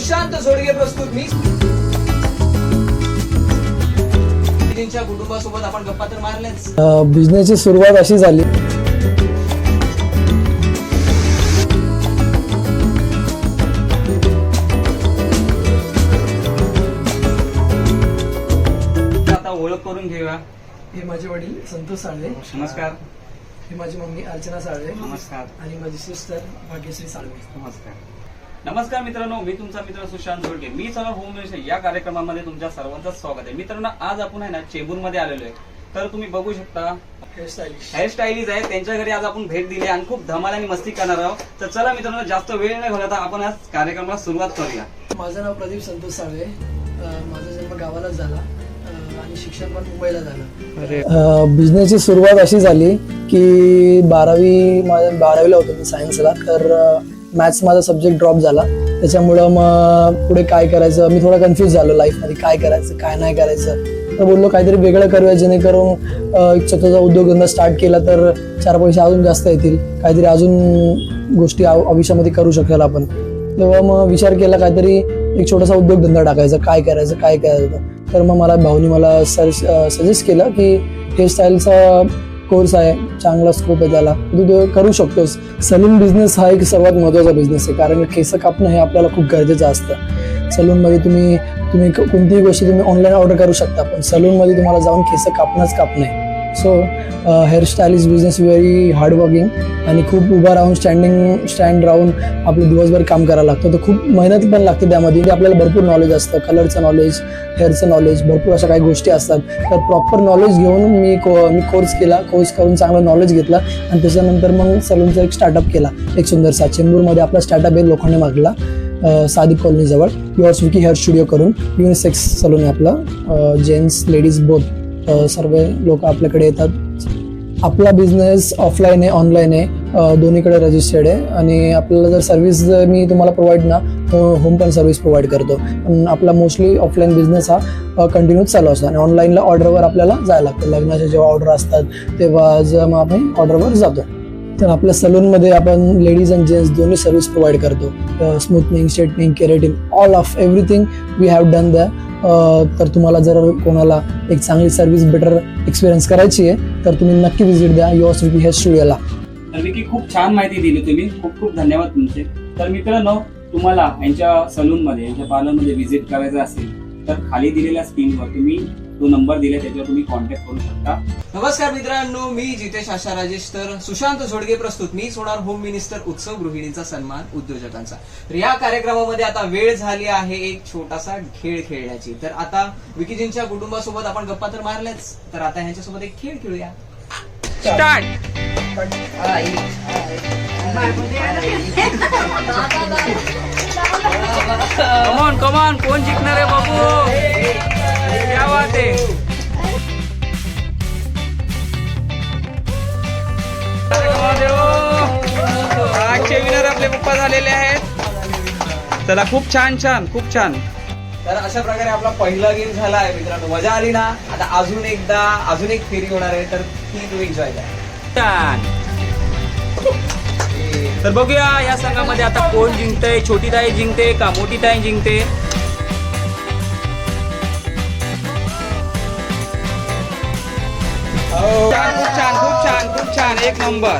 सुशांत जोडगे प्रस्तुत मी. कुटुंबासोबत आपण गप्पा तर मारल्याच. बिझनेसची सुरुवात अशी झाली. आता ओळख करून घेऊया. हे माझे वडील संतोष साळवे. नमस्कार. ही माझी मम्मी अर्चना साळवे. नमस्कार. आणि माझी सिस्टर भाग्यश्री साळवे. नमस्कार. नमस्कार मित्रांनो मी तुमचा मित्र सुशांत जोडगे मी चला होम मिनिस्टर या कार्यक्रमामध्ये तुमच्या सर्वांचं स्वागत आहे. मित्रांनो आज आपण आहे ना चेंबूरमध्ये आलेलो आहे. तर तुम्ही बघू शकता हेअरस्टाईलिस्ट आहे त्यांच्या घरी आज आपण भेट दिली आणि खूप धमाल आणि मस्ती करणार आहोत. तर चला मित्रांनो जास्त वेळ नाही घालवता आपण आज कार्यक्रमाला सुरुवात करूया. माझं नाव प्रदीप संतोष साळवे. माझा जन्म गावालाच झाला. आणि शिक्षण पण मुंबईला झालं. बिझनेसची सुरुवात अशी झाली की बारावी माझ्या बारावीला होतो मी सायन्सला तर मॅथ्स माझा सब्जेक्ट ड्रॉप झाला. त्याच्यामुळं मग पुढे काय करायचं? मी थोडा कन्फ्यूज झालो लाईफमध्ये काय करायचं? काय नाही करायचं? तर बोललो काहीतरी वेगळं करूया. जेणेकरून स्वतःचा उद्योगधंदा स्टार्ट केला तर चार पैसे अजून जास्त येतील. काहीतरी अजून गोष्टी आव- आयुष्यामध्ये करू शकेल आपण. तेव्हा मग विचार केला काहीतरी एक छोटासा उद्योगधंदा टाकायचा. काय करायचं? काय करायचं? तर मग मला भाऊनी मला सजेस्ट केलं की हेअरस्टाईलचा कोर्स आहे चांगला स्कोप आहे त्याला. तू ते करू शकतोस. सलून बिझनेस हा एक सर्वात महत्त्वाचा बिझनेस आहे कारण केस कापणं हे आपल्याला खूप गरजेचं असतं. सलूनमध्ये तुम्ही तुम्ही कोणतीही गोष्ट तुम्ही ऑनलाईन ऑर्डर करू शकता पण सलूनमध्ये तुम्हाला जाऊन केस कापणंच कापणं आहे. So hairstylist business very hardworking आणि खूप उभा राहून स्टँडिंग स्टँड राहून आपलं दिवसभर काम करायला लागतं. तर खूप मेहनत पण लागते त्यामध्ये. ते आपल्याला भरपूर नॉलेज असतं. कलरचं नॉलेज हेअरचं नॉलेज भरपूर अशा काही गोष्टी असतात. तर प्रॉपर नॉलेज घेऊन मी को मी कोर्स केला. कोर्स करून चांगलं नॉलेज घेतला आणि त्याच्यानंतर मग सलूनचा एक स्टार्टअप केला. एक सुंदरसा चेंबूरमध्ये आपला स्टार्टअप आहे लोखंडे मागला सादी कॉलनीजवळ युअर्स विकी हेअर स्टुडिओ करून. युनिसेक्स सलून आहे आपलं. जेंट्स लेडीज बोथ सर्व लोक आपल्याकडे येतात. आपला बिझनेस ऑफलाईन आहे ऑनलाईन आहे. दोन्हीकडे रजिस्टर्ड आहे. आणि आपल्याला जर सर्व्हिस मी तुम्हाला प्रोव्हाइड ना होम पण सर्व्हिस प्रोव्हाइड करतो. पण आपला मोस्टली ऑफलाईन बिझनेस हा कंटिन्यू चालू असतो. आणि ऑनलाईनला ऑर्डरवर आपल्याला जायला लागतं. लग्नाचे जेव्हा ऑर्डर असतात तेव्हा ज- मग आम्ही ऑर्डरवर जातो. तर आपल्या सलूनमध्ये आपण लेडीज अँड जेंट्स दोन्ही सर्व्हिस प्रोव्हाइड करतो. Smoothening straightening keratin all of everything we have done the तर तुम्हाला जर कोणाला एक चांगली सर्व्हिस बेटर एक्सपिरियन्स करायची आहे तर तुम्ही नक्की व्हिजिट द्या युअर विकी हेअर स्टुडिओला तर विकी खूप छान माहिती दिली तुम्ही. खूप खूप धन्यवाद तुमचे. तर मित्रांनो तुम्हाला यांच्या सलूनमध्ये यांच्या पार्लरमध्ये व्हिजिट करायचं असेल तर खाली दिलेल्या स्क्रीनवर तुम्ही तो नंबर दिला त्याच्यावर तुम्ही कॉन्टॅक्ट करू शकता. नमस्कार मित्रांनो मी जितेश आशा राजेश तर सुशांत जोडगे प्रस्तुत. मी सोनार होम मिनिस्टर उत्सव गृहिणींचा सन्मान उद्योजकांचा. तर या कार्यक्रमामध्ये आता वेळ झाली आहे एक छोटासा खेळ खेळण्याची. तर आता विकीजींच्या कुटुंबासोबत आपण गप्पा तर मारल्याच. तर आता ह्यांच्यासोबत एक खेळ खेळूया. स्टार्ट कमॉन कमॉन कोण जिंकणार आहे बाबू? क्या बात आहे आजचे विनर आपले पप्पा झालेले आहेत. चला खूप छान छान खूप छान. तर अशा प्रकारे आपला पहिला गेम झाला आहे मित्रांनो. मजा आली ना? आता अजून एकदा अजून एक फेरी होणार आहे तर ती तुम्ही एन्जॉय करा. छान. तर बघूया या संघामध्ये आता कोण जिंकतंय? छोटी ताई जिंकते का मोठी ताई जिंकते? छान खूप छान खूप छान खूप छान. एक नंबर.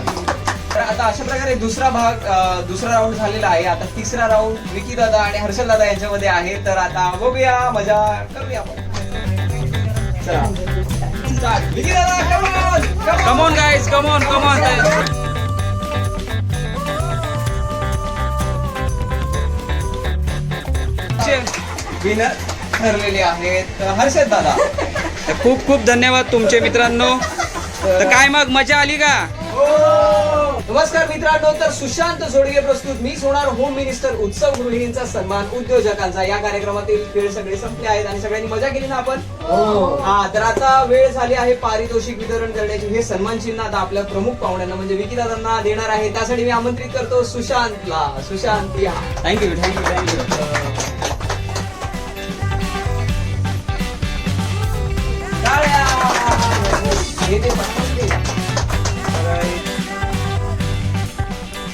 तर आता अशा प्रकारे दुसरा भाग अं, दुसरा राऊंड झालेला आहे. आता तिसरा राऊंड विकी दादा आणि हर्षल दादा यांच्यामध्ये आहे. तर आता बघूया मजा करूया आपण. चला. Start. विकी दादा come on, come on. Come on guys come on come on winner ठरलेले आहेत हर्षद दादा. खूप खूप धन्यवाद तुमचे मित्रांनो. तर काय मग मजा आली का? नमस्कार मित्रांनो तर सुशांत जोडगे प्रस्तुत. मी सोनार होम मिनिस्टर उत्सव गृहिणींचा सन्मान. उद्योजकांचा. या कार्यक्रमातील खेळ सगळे संपले आहेत आणि सगळ्यांनी मजा केली ना आपण? हा. तर आता वेळ झाली आहे पारितोषिक वितरण करण्याची. हे सन्मान चिन्ह आता आपल्या प्रमुख पाहुण्यांना म्हणजे विकीदादांना देणार आहे. त्यासाठी मी आमंत्रित करतो सुशांतला. सुशांत या. थँक्यू थँक्यू थँक्यू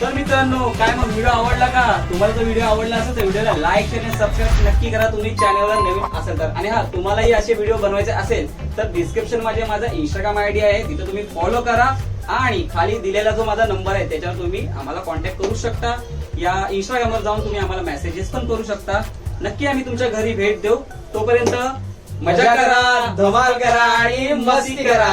तर मित्रांनो काय मग व्हिडिओ आवडला का? तुम्हाला जर व्हिडिओ आवडला असेल तर व्हिडिओला लाईक शेअर आणि सबस्क्राईब नक्की करा. तुम्ही चॅनलवर नवीन असेल तर. आणि हा तुम्हालाही असे व्हिडिओ बनवायचे असेल तर डिस्क्रिप्शनमध्ये माझा इंस्टाग्राम आयडी आहे. तिथे तुम्ही फॉलो करा. आणि खाली दिलेला जो माझा नंबर आहे त्याच्यावर तुम्ही आम्हाला कॉन्टॅक्ट करू शकता. या इंस्टाग्रामवर जाऊन तुम्ही आम्हाला मेसेजेस पण करू शकता. नक्की आम्ही तुमच्या घरी भेट देऊ. तोपर्यंत मजा करा धमाल करा आणि मस्ती करा.